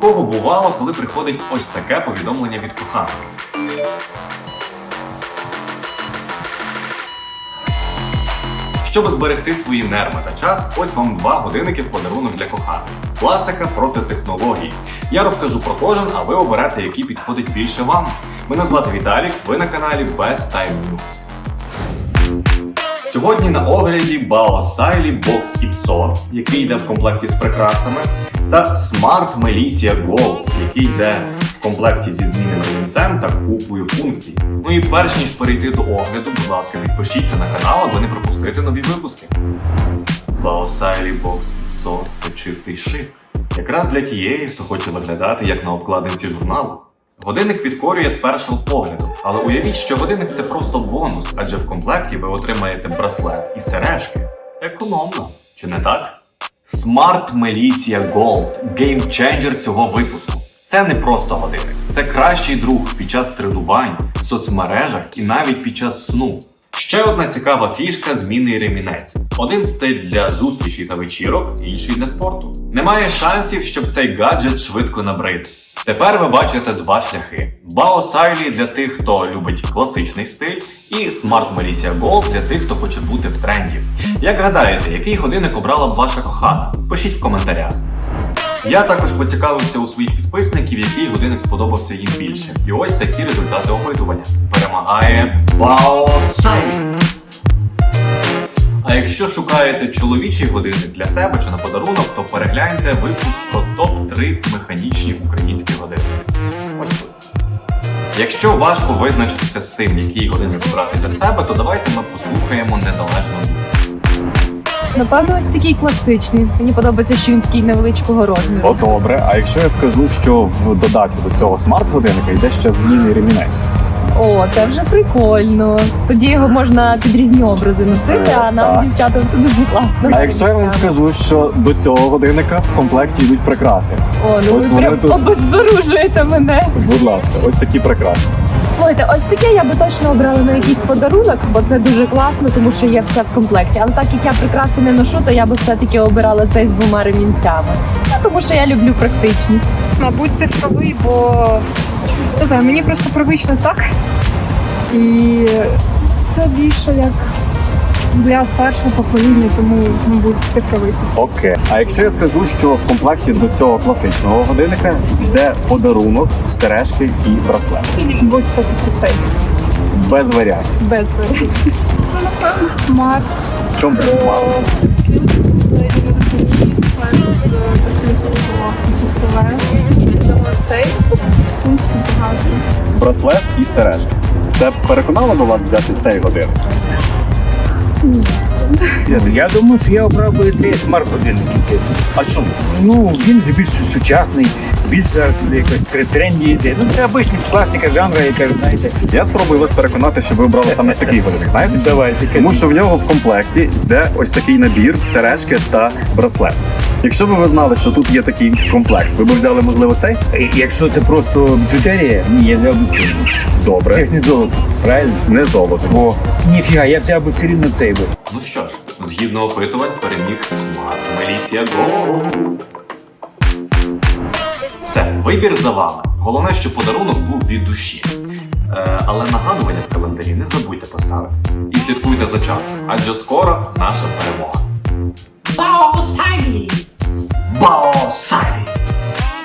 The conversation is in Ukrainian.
кого бувало, коли приходить ось таке повідомлення від коханої? Щоб зберегти свої нерви та час, ось вам два годинники в подарунок для коханих. Класика проти технологій. Я розкажу про кожен, а ви оберете, який підходить більше вам. Мене звати Віталік, ви на каналі Best Time News. Сьогодні на огляді Siley Box Ipso, який йде в комплекті з прикрасами, та Smart Melicia Gold, який йде в комплекті зі змінним ремінцем та купою функцій. Ну і перш ніж перейти до огляду, будь ласка, підпишіться на канал, аби не пропустити нові випуски. Bao Siley Box Ipso – це чистий шик. Якраз для тієї, хто хоче виглядати як на обкладинці журналу. Годинник підкорює з першого погляду, але уявіть, що годинник це просто бонус, адже в комплекті ви отримаєте браслет і сережки. Економно, чи не так? Smart Melicia Gold – геймченджер цього випуску. Це не просто годинник, це кращий друг під час тренувань, соцмережах і навіть під час сну. Ще одна цікава фішка змінний ремінець. Один стиль для зустрічей та вечірок, інший для спорту. Немає шансів, щоб цей гаджет швидко набрид. Тепер ви бачите два шляхи: Siley для тих, хто любить класичний стиль, і Smart Melicia Gold для тих, хто хоче бути в тренді. Як гадаєте, який годинник обрала б ваша кохана? Пишіть в коментарях. Я також поцікавився у своїх підписників, який годинник сподобався їм більше. І ось такі результати опитування. Перемагає Siley. А якщо шукаєте чоловічий годинник для себе чи на подарунок, то перегляньте випуск про топ-3 механічні українські годинники. Ось тут. Якщо важко визначитися з тим, який годинник обрати для себе, то давайте ми послухаємо незалежну думку. Напевно, ось такий класичний. Мені подобається, що він такий невеличкого розміру. О, добре. А якщо я скажу, що в додачу до цього смарт-годинника йде ще змінний ремінець? О, це вже прикольно. Тоді його можна під різні образи носити, а нам, Так. дівчатам, це дуже класно. А якщо я вам скажу, що до цього годинника в комплекті йдуть прикраси? О, ну Ось ви вони прям тут. обезоружуєте мене. Будь ласка, ось такі прикраси. Слухайте, ось таке я би точно обрала на якийсь подарунок, бо це дуже класно, тому що є все в комплекті. Але так як я прикраси не ношу, то я би все-таки обирала цей з двома ремінцями. Ну, тому що я люблю практичність. Мабуть, цифровий, бо не знаю, мені просто привично так. І це більше як для старшого покоління, тому, мабуть, цифровий. Окей. А якщо я скажу, що в комплекті до цього класичного годинника йде подарунок, сережки і браслет. Мабуть, все-таки цей Без варіантів. без варіантів. Ну, напевно, смарт. Чому без смарт? Це скіл, це смарт з власне цифрове. Браслет і сережки. Це переконало би вас взяти цей годинник? Я думаю, що я обрав би цей смарт-годинник. А чому? Ну, він більш сучасний, більше якось тренді йде. Ну, це обична класика жанру, яка, знаєте. Я спробую вас переконати, щоб ви обрали саме такий годинник. Знаєте? Давайте. Тому що в нього в комплекті йде ось такий набір, сережки та браслет. Якщо б ви знали, що тут є такий комплект, ви б взяли, можливо, цей? Якщо це просто біжутерія, ні, я взяв би цей. Це Добре. ж не золото, правильно? Не золото. О, ніфіга, я взяв би все рівно цей би. Ну що ж, згідно опитувань, переміг Smart Melicia Gold. Все, вибір за вами. Головне, щоб подарунок був від душі. Е, але нагадування в календарі не забудьте поставити. І слідкуйте за часом, адже скоро наша перемога. Бао Сайлі! Бао Сайлі!